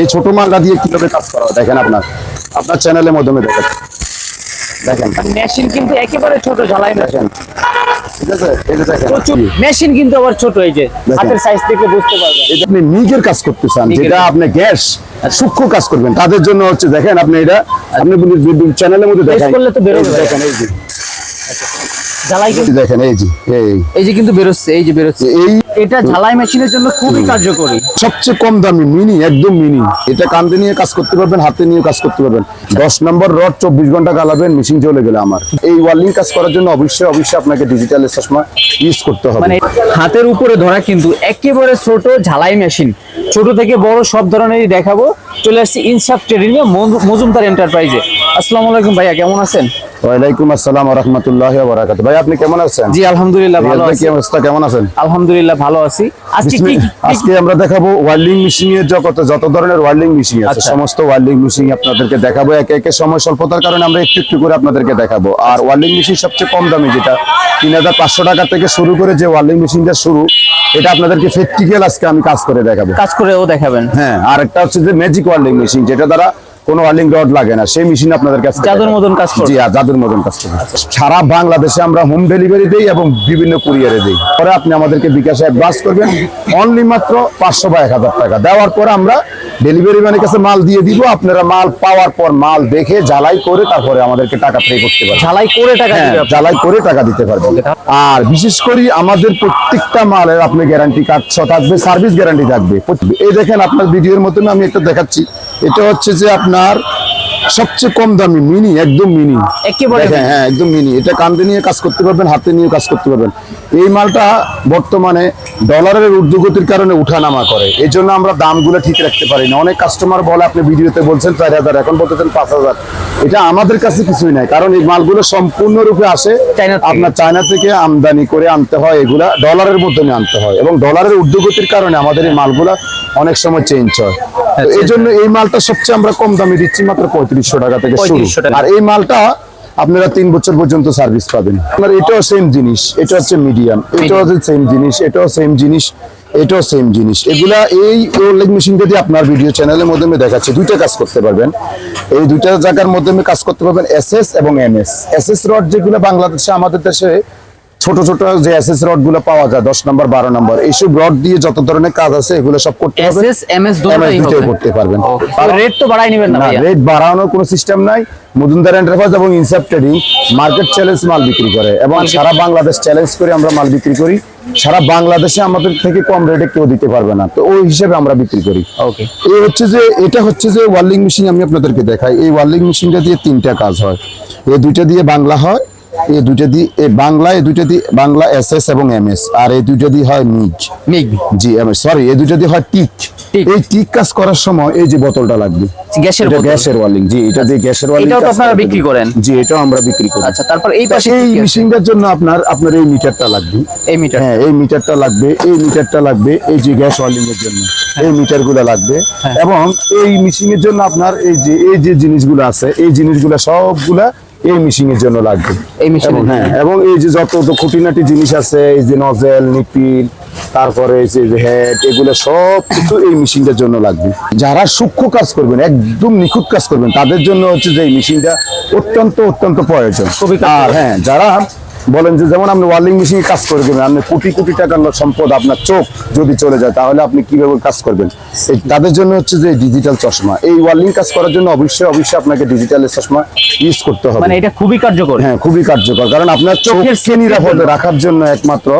এই ছোট মালটা দিয়ে কীভাবে কাজ করা দেখেন আপনার। আপনার চ্যানেলের মাধ্যমে দেখেন। দেখেন। মেশিন কিন্তু একেবারে ছোট ঝালাই দেখেন। মেশিন কিন্তু আবার ছোট এই যে হাতের সাইজ থেকে বুঝতে পারবেন। এটা আপনি নিজের কাজ করতে চান যেটা আপনি গ্যাস সূক্ষ্ম কাজ করবেন তাদের জন্য হচ্ছে দেখেন আপনি এটা আপনি চ্যানেলের মধ্যে দেখেন। করলে তো বেরোবে। দেখেন এই যে। এই যে দেখেন এই যে এই। এই যে কিন্তু বেরোচ্ছে এই যে বেরোচ্ছে। এই এটা ঝালাই মেশিনের জন্য খুবই কার্যকরী। সবচেয়ে কম দামি মিনি একদম মিনি। এটা কান্দে নিয়ে কাজ করতে পারবেন হাতে নিয়ে কাজ করতে পারবেন। দশ নম্বর রড চব্বিশ ঘণ্টা গালাবেন মেশিন চলে গেলে আমার। এই ওয়ার্লিং কাজ করার জন্য অবশ্যই অবশ্যই আপনাকে ডিজিটাল চশমা ইউজ করতে হবে। মানে হাতের উপরে ধরা কিন্তু একেবারে ছোট ঝালাই মেশিন। ছোট থেকে বড় সব ধরনেরই দেখাবো। চলে আসছি ইনসাফ ট্রেডিং মজুমদার এন্টারপ্রাইজে আসসালামু আলাইকুম ভাইয়া কেমন আছেন? ওয়ালাইকুম আসসালাম রহমতুল্লাহ বারাকাত ভাই আপনি কেমন আছেন? জি আলহামদুলিল্লাহ ভালো আছি। অবস্থা? কেমন আছেন? আলহামদুলিল্লাহ ভালো আছি। আজকে কি আজকে আমরা দেখাবো ওয়ার্লিং মেশিন এর জগতে যত ধরনের ওয়ার্লিং মেশিন আছে আচ্ছা। সমস্ত ওয়ার্লিং মেশিন আপনাদেরকে দেখাবো। একে একে সময় স্বল্পতার কারণে আমরা একটু একটু করে আপনাদেরকে দেখাবো। আর ওয়ার্লিং মেশিন সবচেয়ে কম দামি যেটা তিন হাজার পাঁচশো টাকা থেকে শুরু করে যে ওয়ার্লিং মেশিনটা শুরু এটা আপনাদেরকে প্র্যাকটিক্যাল আজকে আমি কাজ করে দেখাবো। কাজ করেও দেখাবেন। হ্যাঁ আর একটা হচ্ছে যে ম্যাজিক ওয়ার্লিং মেশিন যেটা দ্বারা কোনো ওয়ার্লিং রড লাগে না সেই মেশিন আপনাদের কাছে জাদুর মতন কাজ করবে। জি হ্যাঁ, জাদুর মতন কাজ করবে সারা বাংলাদেশে আমরা হোম ডেলিভারি দেই এবং বিভিন্ন কুরিয়ারে দেই। পরে আপনি আমাদেরকে বিকাশে অ্যাডভান্স করবেন। অনলি মাত্র পাঁচশো বা এক হাজার টাকা। দেওয়ার পর আমরা ডেলিভারি ম্যানের কাছে মাল দিয়ে দিব। আপনারা মাল পাওয়ার পর মাল দেখে জ্বালাই করে তারপরে আমাদেরকে টাকা পে করতে পারবেন। ঝালাই করে টাকা হ্যাঁ। জ্বালাই করে টাকা দিতে পারবেন। আর বিশেষ করে আমাদের প্রত্যেকটা মালের আপনি গ্যারান্টি কার্ড থাকবে সার্ভিস গ্যারান্টি থাকবে। এই দেখেন আপনার ভিডিওর মতন আমি একটা দেখাচ্ছি। এটা হচ্ছে যে আপনার সবচেয়ে কম দামি মিনি একদম মিনি। একেবারে হ্যাঁ একদম মিনি। এটা কান্দে নিয়ে কাজ করতে পারবেন হাতে নিয়ে কাজ করতে পারবেন। এই মালটা বর্তমানে ডলারের ঊর্ধ্বগতির কারণে উঠানামা করে। এই জন্য আমরা দামগুলো ঠিক রাখতে পারি না। অনেক কাস্টমার বলে আপনি ভিডিওতে বলছেন চার হাজার এখন বলতেছেন পাঁচ হাজার। এটা আমাদের কাছে কিছুই নাই কারণ এই মালগুলো সম্পূর্ণরূপে আসে আপনার চায়না থেকে আমদানি করে আনতে হয় এগুলা ডলারের মধ্যে আনতে হয়। এবং ডলারের ঊর্ধ্বগতির কারণে আমাদের এই মালগুলা অনেক সময় চেঞ্জ হয়। তো এই জন্য এই মালটা সবচেয়ে আমরা কম দামে দিচ্ছি মাত্র পঁয়ত্রিশশো টাকা থেকে শুরু। আর এই মালটা আপনারা তিন বছর পর্যন্ত সার্ভিস পাবেন। আপনার এটাও সেম জিনিস এটা হচ্ছে মিডিয়াম এটাও হচ্ছে সেম জিনিস এটাও সেম জিনিস এটাও সেম জিনিস। এগুলা এই মেশিন যদি আপনার ভিডিও চ্যানেলের মাধ্যমে দেখাচ্ছে। দুইটা কাজ করতে পারবেন। এই দুইটা জায়গার মাধ্যমে কাজ করতে পারবেন এসএস এবং এমএস এসএস রড যেগুলো বাংলাদেশে আমাদের দেশে ছোট ছোট যে এসএস রডগুলো পাওয়া যায় দশ নম্বর বারো নম্বর এইসব রড দিয়ে যত ধরনের কাজ আছে এগুলো সব করতে হবে। এমএস করতে পারবেন। রেট তো বাড়াই নেবেন না রেট বাড়ানোর কোনো সিস্টেম নাই। মজুমদার এন্টারপ্রাইজ এবং ইনসাপ ট্রেডিং মার্কেট চ্যালেঞ্জ মাল বিক্রি করে এবং সারা বাংলাদেশ চ্যালেঞ্জ করে আমরা মাল বিক্রি করি। সারা বাংলাদেশে আমাদের থেকে কম রেটে কেউ দিতে পারবে না। তো ওই হিসেবে আমরা বিক্রি করি। ওকে এই হচ্ছে যে এটা হচ্ছে যে ওয়ার্লিং মেশিন আমি আপনাদেরকে দেখাই। এই ওয়ার্লিং মেশিনটা দিয়ে তিনটা কাজ হয়। এই দুইটা দিয়ে বাংলা হয় এই দুইটা দিয়ে এই বাংলা এই দুইটা দিয়ে বাংলা এস এস এবং এম এস। আর এই দুইটা দিয়ে হয় মিগ জি সরি এই দুইটা দিয়ে হয় টিক। এই টিক কাজ করার সময় এই যে বোতলটা লাগবে গ্যাসের গ্যাসের ওয়ার্লিং জি এটা দিয়ে গ্যাসের ওয়ার্লিং এটাও আপনারা বিক্রি করেন? জি এটাও আমরা বিক্রি করি। আচ্ছা তারপর এই পাশে এই? মেশিনটার জন্য আপনার আপনার এই মিটারটা লাগবে। এই মিটার। হ্যাঁ এই মিটারটা লাগবে এই মিটারটা লাগবে এই যে গ্যাস ওয়ার্লিং এর জন্য। এই মিটারগুলো লাগবে। হ্যাঁ। এবং এই মেশিন এর জন্য আপনার এই যে এই যে জিনিসগুলো আছে এই জিনিসগুলো সবগুলা এই মেশিন এর জন্য লাগবে। এই হ্যাঁ এবং এই যে যত খুঁটিনাটি জিনিস আছে এই যে নজেল নিপিল তারপরে এই যে হেড এগুলো সব কিছু এই মেশিনটার জন্য লাগবে। যারা সূক্ষ্ম কাজ করবেন একদম নিখুঁত কাজ করবেন তাদের জন্য হচ্ছে যে এই মেশিনটা অত্যন্ত অত্যন্ত প্রয়োজন। আর হ্যাঁ যারা বলেন যে যেমন আপনি ওয়ার্লিং মেশিন কাজ করে দেবেন আপনি কোটি কোটি টাকার সম্পদ আপনার চোখ যদি চলে যায় তাহলে আপনি কীভাবে কাজ করবেন? এই তাদের জন্য হচ্ছে যে ডিজিটাল চশমা। এই ওয়ার্লিং কাজ করার জন্য অবশ্যই অবশ্যই আপনাকে ডিজিটাল চশমা ইউজ করতে হবে। মানে এটা খুবই কার্যকর। হ্যাঁ খুবই কার্যকর। কারণ আপনার চোখের সে নিরাপদ রাখার জন্য একমাত্র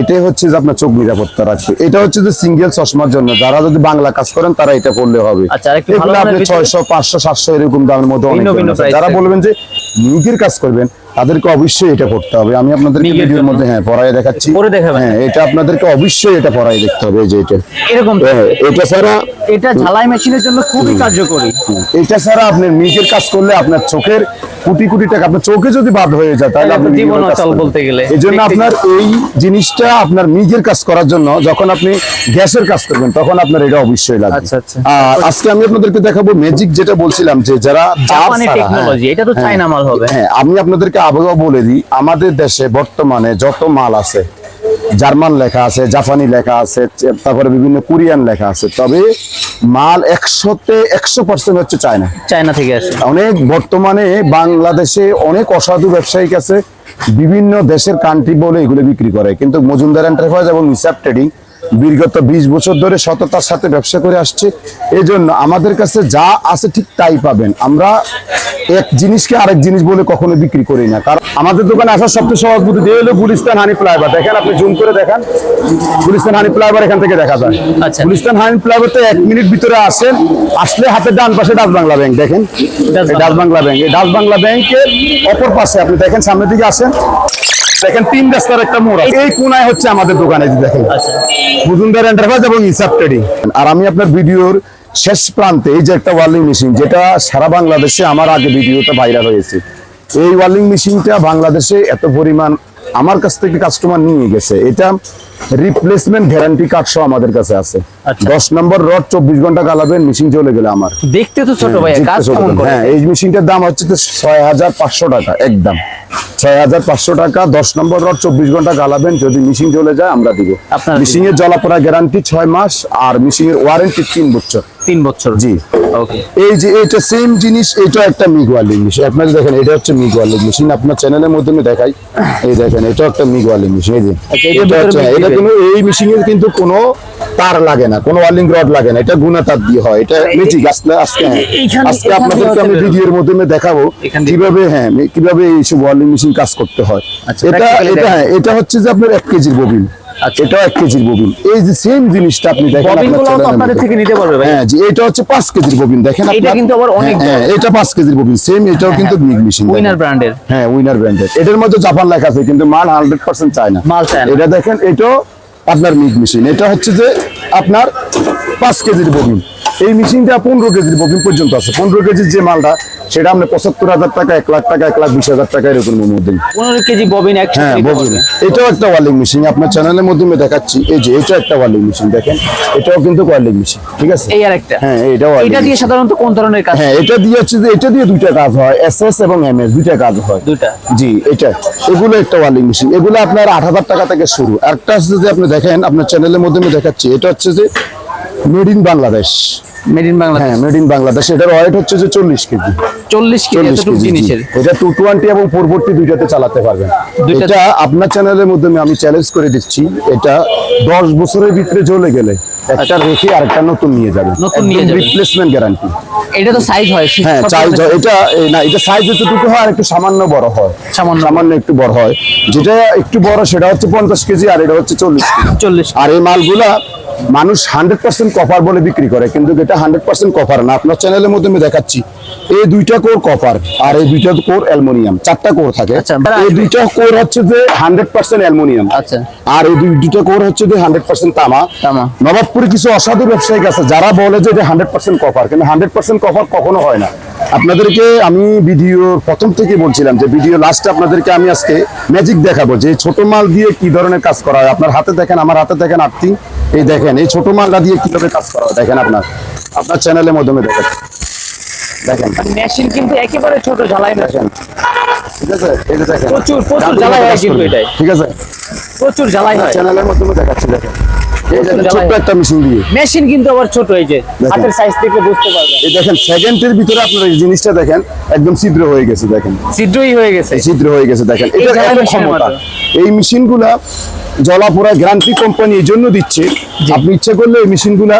এটাই হচ্ছে যে আপনার চোখ নিরাপত্তা রাখবে। এটা হচ্ছে যে সিঙ্গেল চশমার জন্য। যারা যদি বাংলা কাজ করেন তারা এটা করলে হবে। আচ্ছা, আপনি ছয়শো পাঁচশো সাতশো এরকম দামের মধ্যে অনেক যারা বলবেন যে নিজের কাজ করবেন তাদেরকে অবশ্যই এটা করতে হবে। আমি আপনাদেরকে ভিডিওর মধ্যে হ্যাঁ পড়াই দেখাচ্ছি। করে দেখাবেন। হ্যাঁ এটা আপনাদেরকে অবশ্যই এটা পড়াই দেখতে হবে যে এটা। এরকম হ্যাঁ, এটা ছাড়া এটা ঝালাই মেশিনের জন্য খুবই কার্যকরী। এটা ছাড়া আপনি নিজের কাজ করলে আপনার চোখের কোটি কোটি টাকা আপনার চোখে যদি বাদ হয়ে যায় তাহলে আপনি জীবন অচল বলতে গেলে। এই জন্য আপনার এই জিনিসটা আপনার নিজের কাজ করার জন্য যখন আপনি গ্যাসের কাজ করবেন তখন আপনার এটা অবশ্যই লাগবে। আচ্ছা, আচ্ছা। আর আজকে আমি আপনাদেরকে দেখাবো ম্যাজিক যেটা বলছিলাম যে যারা জাপানি টেকনোলজি হ্যাঁ, এটা তো হ্যাঁ, চাইনা মাল হবে। হ্যাঁ আমি আপনাদেরকে আবহাওয়া বলে দিই আমাদের দেশে বর্তমানে যত মাল আছে জার্মান লেখা আছে জাপানি লেখা আছে তারপরে বিভিন্ন কোরিয়ান লেখা আছে তবে মাল একশোতে একশো পার্সেন্ট হচ্ছে চায়না। চায়না থেকে আসে। অনেক বর্তমানে বাংলাদেশে অনেক অসাধু ব্যবসায়িক আছে বিভিন্ন দেশের কান্ট্রি বলে এগুলো বিক্রি করে কিন্তু মজুমদার এন্টারপ্রাইজ এবং হিসাব ট্রেডিং বিগত বিশ বছর ধরে সততার সাথে ব্যবসা করে আসছে। এই জন্য আমাদের কাছে যা আছে ঠিক তাই পাবেন। আমরা এক জিনিসকে আরেক জিনিস বলে কখনো বিক্রি করি না। কারণ আমাদের দোকানে আসার সবচেয়ে সহজ বুদ্ধি দিয়ে হলো গুলিস্তান হানি ফ্লাইভার দেখেন আপনি জুম করে দেখেন। গুলিস্তান হানি ফ্লাইভার এখান থেকে দেখা যায়। আচ্ছা। গুলিস্তান হানি ফ্লাইভারতে এক মিনিট ভিতরে আসেন আসলে হাতের ডান পাশে ডাচ বাংলা ব্যাংক দেখেন। Dutch Bangla bank. এই ডাচ বাংলা ব্যাংকের অপর পাশে আপনি দেখেন সামনের দিকে আসেন। দেখেন তিন রাস্তার একটা মোড় এই কোনায় হচ্ছে আমাদের দোকানে দেখেন। আচ্ছা। মজুমদার এন্টারপ্রাইজ এবং হিসাব ট্রেডিং আর আমি আপনার ভিডিওর শেষ প্রান্তে এই যে একটা ওয়ার্লিং মেশিন যেটা সারা বাংলাদেশে আমার আগে ভিডিওটা ভাইরাল হয়েছে। এই ওয়ার্লিং মেশিনটা বাংলাদেশে এত পরিমাণ আমার কাছ থেকে কাস্টমার নিয়ে গেছে। এটা রিপ্লেসমেন্ট গ্যারান্টি কার্ড সহ আমাদের কাছে আছে। আচ্ছা। দশ নম্বর রড চব্বিশ ঘণ্টা গালাবেন মেশিন চলে গেলে আমার। দেখতে তো ছোট। করে? হ্যাঁ এই মেশিনটার দাম হচ্ছে তো ছয় হাজার পাঁচশো টাকা একদম। ছয় হাজার পাঁচশো টাকা দশ নম্বর রড চব্বিশ ঘণ্টা গালাবেন যদি মিশিং চলে যায় আমরা দিব। মিশিং এর জলাপড়া গ্যারান্টি ছয় মাস আর মিশিং এর ওয়ারেন্টি তিন বছর। তিন বছর। জি। ওকে এই যে এটা সেম জিনিস এটা একটা মেশিন আপনারা দেখেন এটা হচ্ছে মেশিন আপনার চ্যানেলের মাধ্যমে দেখাই। এই দেখেন এটা একটা মেশিন এই যে আচ্ছা, এটা এই মেশিনের কিন্তু কোনো তার লাগে না কোনো ওয়ার্লিং রড লাগে না। এটা গুনা তার দিয়ে হয়। এটা ম্যাজিক আজকে আজকে আজকে আপনাদেরকে আমি ভিডিওর মাধ্যমে দেখাবো কীভাবে হ্যাঁ কীভাবে এইসব ওয়ার্লিং মেশিন কাজ করতে হয়। আচ্ছা, এটা এটা হ্যাঁ এটা হচ্ছে যে আপনার এক কেজির ববিন। আচ্ছা। এটাও এক কেজির ববিন। এই যে সেম জিনিসটা আপনি দেখেন ববিন আপনারগুলো তো চ্যানেলের আপনাদের থেকে নিতে পারবে ভাই। হ্যাঁ জি এটা হচ্ছে পাঁচ কেজির ববিন। দেখেন এটা কিন্তু আবার অনেক হ্যাঁ, হ্যাঁ, এটা পাঁচ কেজির ববিন। সেম এটাও কিন্তু মিগ মেশিন উইনার ব্র্যান্ডের হ্যাঁ উইনার ব্র্যান্ডের এটার মধ্যে জাপান লেখা আছে কিন্তু মাল হান্ড্রেড পার্সেন্ট মাল এটা দেখেন এটাও আপনার মিগ মেশিন এটা হচ্ছে যে আপনার পাঁচ কেজির ববিন এই মেশিনটা পনেরো কেজির ববিন পর্যন্ত আছে। পনেরো কেজির যে মালটা সেটা আপনি পঁচাত্তর হাজার টাকা এক লাখ টাকা এক লাখ বিশ হাজার টাকা এরকম মধ্যে পনেরো কেজি ববিন হ্যাঁ ববিন এটাও একটা ওয়ার্লিং মেশিন। আপনার চ্যানেলের মাধ্যমে দেখাচ্ছি। এই যে এটা একটা ওয়ার্লিং মেশিন দেখেন। এটাও কিন্তু ওয়ার্লিং মেশিন ঠিক আছে? এই আর একটা হ্যাঁ এটাও এটা দিয়ে সাধারণত কোন ধরনের কাজ? হ্যাঁ এটা দিয়ে হচ্ছে যে এটা দিয়ে দুইটা কাজ হয় এস এস এবং এম এস দুইটা কাজ হয়। দুইটা। জি এটা। এগুলো একটা ওয়ার্লিং মেশিন। এগুলো আপনার আট হাজার টাকা থেকে শুরু। একটা হচ্ছে যে আপনি দেখেন আপনার চ্যানেলের মাধ্যমে দেখাচ্ছি। এটা হচ্ছে যে made in Bangladesh made in Bangladesh হ্যাঁ মেড ইন বাংলাদেশ এটার ওয়েট হচ্ছে যে চল্লিশ কেজি। চল্লিশ কেজি এতটুকু জিনিসের। এটা টু টোয়েন্টি এবং পরবর্তী দুইটাতে চালাতে পারবেন। এটা আপনার চ্যানেলের মাধ্যমে আমি চ্যালেঞ্জ করে দিচ্ছি। এটা দশ বছরের ভিতরে চলে গেলে। একটা রেখে আরেকটা নতুন নিয়ে যাবে। নতুন নিয়ে যাবেন। রিপ্লেসমেন্ট গ্যারান্টি এটা তো সাইজ হয় হ্যাঁ সাইজ ধরনের- এটা না এটা সাইজ যতটুকু হয় আর একটু সামান্য বড় হয়। সামান্য। সামান্য একটু বড় হয়। যেটা একটু বড় সেটা হচ্ছে পঞ্চাশ কেজি আর এটা হচ্ছে চল্লিশ চল্লিশ আর এই মালগুলা মানুষ হান্ড্রেড পার্সেন্ট কপার বলে বিক্রি করে কিন্তু এটা হান্ড্রেড পার্সেন্ট কপার না। আপনার চ্যানেলের মধ্যে আমি দেখাচ্ছি। এই দুইটা কোর কপার আর এই দুইটা কোর অ্যালুমিনিয়াম চারটা কোর থাকে। আচ্ছা, এই দুইটা কোর হচ্ছে যে হান্ড্রেড পার্সেন্ট অ্যালুমিনিয়াম আচ্ছা। আর এই দুই- দুইটা কোর হচ্ছে যে হান্ড্রেড পার্সেন্ট তামা। তামা। নবাবপুরে কিছু অসাধু ব্যবসায়িক আছে যারা বলে যে এটা হান্ড্রেড পার্সেন্ট কপার কিন্তু হান্ড্রেড পার্সেন্ট কপার কখনো হয় না। আপনাদেরকে আমি ভিডিও প্রথম থেকে বলছিলাম যে ভিডিও লাস্টে আপনাদেরকে আমি আজকে ম্যাজিক দেখাবো যে ছোট মাল দিয়ে কি ধরনের কাজ করা হয়। আপনার হাতে দেখেন আমার হাতে দেখেন আটটি। এই দেখেন এই ছোট মালটা দিয়ে কীভাবে কাজ করা হয় দেখেন আপনার। আপনার চ্যানেলের মাধ্যমে দেখেন। দেখেন। মেশিন কিন্তু একেবারে ছোট ঝালাই মেশিন ঠিক আছে? যে দেখেন। প্রচুর, প্রচুর জ্বালাই হয় কিন্তু এটাই। ঠিক আছে? প্রচুর ঝালাই হয়। চ্যানেলের মাধ্যমে দেখাচ্ছি দেখেন। এই দেখেন জ্বালাই ছোট্ট হয়। একটা মেশিন দিয়ে। মেশিন কিন্তু আবার ছোট এই যে হাতের সাইজ থেকে বুঝতে পারবেন। এই দেখেন সেকেন্ডের ভিতরে আপনার এই জিনিসটা দেখেন একদম ছিদ্র হয়ে গেছে দেখেন। ছিদ্রই হয়ে গেছে। ছিদ্র হয়ে গেছে দেখেন। এটা এত ক্ষমতা। এই মেশিনগুলা জলাপুরা গ্যারান্টি কোম্পানি এই জন্য দিচ্ছে। আপনি ইচ্ছে করলে এই মেশিনগুলা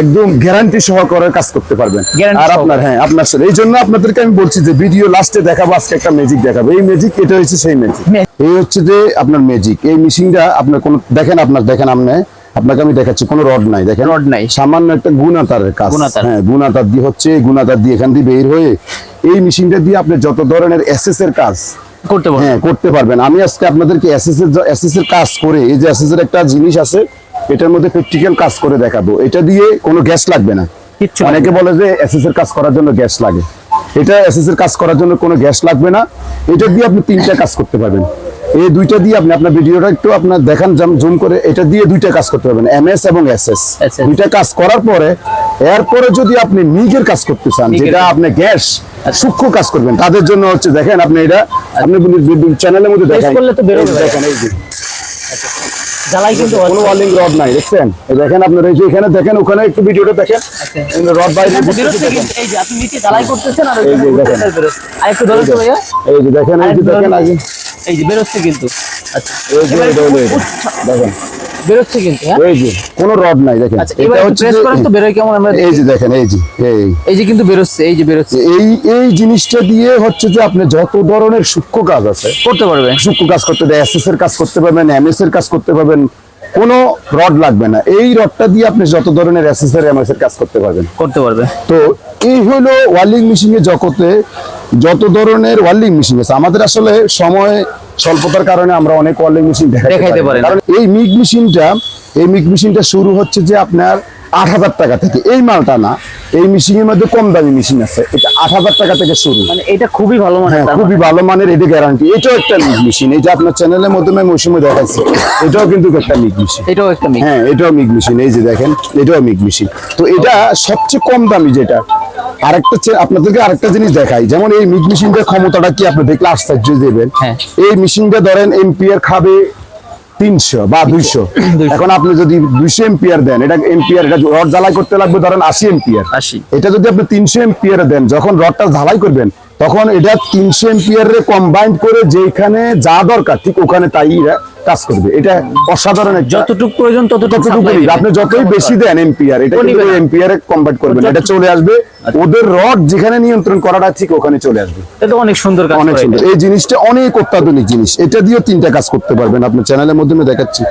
একদম গ্যারান্টি সহকারে কাজ করতে পারবেন। আর আপনার হ্যাঁ আপনার সাথে। এই জন্য আপনাদেরকে আমি বলছি যে ভিডিও লাস্টে দেখাবো আজকে একটা ম্যাজিক দেখাবো। এই ম্যাজিক এটা হচ্ছে সেই ম্যাজিক এই হচ্ছে যে আপনার ম্যাজিক এই মেশিনটা আপনার কোন দেখেন আপনার দেখেন আপনি। আপনাকে আমি দেখাচ্ছি কোনো রড নাই দেখেন। রড নাই। সামান্য একটা গুণাতারের কাজ। গুণাতার। হ্যাঁ গুণাতার দিয়ে হচ্ছে গুণাতার দিয়ে এখান দিয়ে বের হয়ে এই মেশিনটা দিয়ে আপনি যত ধরনের এসএস এর কাজ করতে পারবেন। হ্যাঁ করতে পারবেন। আমি আজকে আপনাদেরকে এসএস এর এসএস এর কাজ করে এই যে এসএস এর একটা জিনিস আছে এটার মধ্যে প্র্যাকটিক্যাল কাজ করে দেখাবো। এটা দিয়ে কোনো গ্যাস লাগবে না। অনেকে বলে যে এসএস এর কাজ করার জন্য গ্যাস লাগে। এটা এসএস এর কাজ করার জন্য কোনো গ্যাস লাগবে না। এটা দিয়ে আপনি তিনটা কাজ করতে পারবেন। এই দুইটা দিয়ে আপনি আপনার ভিডিওটা একটু আপনার দেখান জুম করে এটা দিয়ে দুইটা কাজ করতে পারবেন এমএস এবং এসএস দুইটা কাজ করার পরে এরপরে যদি আপনি মিগের কাজ করতে চান যেটা আপনি গ্যাস সূক্ষ্ম কাজ করবেন তাদের জন্য হচ্ছে দেখেন আপনি এটা আপনি চ্যানেলের মধ্যে দেখেন দেখেন এই যে। কিন্তু কোনো ওয়ালিং রড নাই দেখছেন? দেখেন আপনার এই যে এখানে দেখেন ওখানে একটু ভিডিওটা দেখেন। রড বাইরে এই যে আপনি নিচে করতেছেন আর এই যে দেখেন। ঘুরতেছে আর একটু ধরো তো ভাইয়া। এই যে দেখেন এই যে দেখেন আগে এই যে বেরোচ্ছে কিন্তু। আচ্ছা এটা এটা। বেরোচ্ছে কিন্তু হ্যাঁ? এই যে কোনো রড নাই দেখেন। আচ্ছা প্রেস করেন তো বেরোয় কেমন আমরা এই যে দেখেন এই যে এই। এই যে কিন্তু বেরোচ্ছে এই যে বেরোচ্ছে। এই এই জিনিসটা দিয়ে হচ্ছে যে আপনি যত ধরনের সূক্ষ্ম কাজ আছে করতে পারবেন। সূক্ষ্ম কাজ করতে দেয় এসএস এর কাজ করতে পারবেন এমএস এর কাজ করতে পারবেন কোনো রড লাগবে না। এই রডটা দিয়ে আপনি যত ধরনের অ্যাসেসারি আমার কাজ করতে পারবেন। করতে পারবে। তো এই হলো ওয়ার্লিং মেশিনের জগতে যত ধরনের ওয়ার্লিং মেশিন আছে আমাদের আসলে সময় স্বল্পতার কারণে আমরা অনেক ওয়ার্লিং মেশিন দেখাইতে পারি কারণ এই মিগ মেশিনটা এই মিগ মেশিনটা শুরু হচ্ছে যে আপনার আট হাজার টাকা থেকে। এই মালটা না এই মেশিনের মধ্যে কম দামি মেশিন আছে। এটা আট হাজার টাকা থেকে শুরু। মানে এটা খুবই ভালো মানে হ্যাঁ খুবই ভালো মানের এটা গ্যারান্টি এটাও একটা মিগ মেশিন এটা আপনার চ্যানেলের মাধ্যমে মৌসুমে দেখাচ্ছে এটাও কিন্তু একটা মিগ মেশিন এটাও একটা মিক্স হ্যাঁ এটাও মিগ মেশিন এই যে দেখেন এটাও মিগ মেশিন তো এটা সবচেয়ে কম দামি যেটা আরেকটা আপনাদেরকে আরেকটা জিনিস দেখাই। যেমন এই মিগ মেশিনটার ক্ষমতাটা কি আপনি দেখলে আশ্চর্য দেবেন। হ্যাঁ। এই মেশিনটা ধরেন এম্পিয়ার খাবে তিনশো বা দুইশো। এখন আপনি যদি দুইশো এম্পিয়ার দেন এটা এম্পিয়ার এটা রড জ্বালাই করতে লাগবে ধরেন আশি এম্পিয়ার। 80 এটা যদি আপনি তিনশো এম্পিয়ার দেন যখন রডটা ঝালাই করবেন তখন এটা তিনশো এম্পিয়ার কম্বাইন করে যেখানে যা দরকার ঠিক ওখানে তাই কাজ করবে। এটা অসাধারণ যতটুকু প্রয়োজন ততটুকু। আপনি যতই বেশি দেন এম্পিয়ার এটা কিন্তু না। কনভার্ট করবেন। এটা চলে আসবে। ওদের রড যেখানে নিয়ন্ত্রণ করাটা ঠিক ওখানে চলে আসবে। এটা অনেক সুন্দর কাজ অনেক সুন্দর। এই জিনিসটা অনেক অত্যাধুনিক জিনিস। এটা দিয়েও তিনটা কাজ করতে পারবেন। আপনার চ্যানেলের মাধ্যমে দেখাচ্ছি।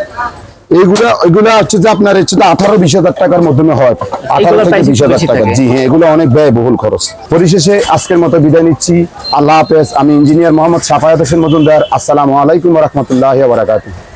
এইগুলা এগুলা হচ্ছে যে আপনার হচ্ছে আঠারো বিশ হাজার টাকার মাধ্যমে হয়। আঠারো থেকে বিশ হাজার টাকা। জি হ্যাঁ এগুলো অনেক ব্যয়বহুল খরচ। পরিশেষে আজকের মতো বিদায় নিচ্ছি। আল্লাহ হাফেজ। আমি ইঞ্জিনিয়ার মোহাম্মদ সাফায়াত হোসেন মজুমদার। আসসালামু আলাইকুম রহমতুল্লাহ বারাকাতুহ।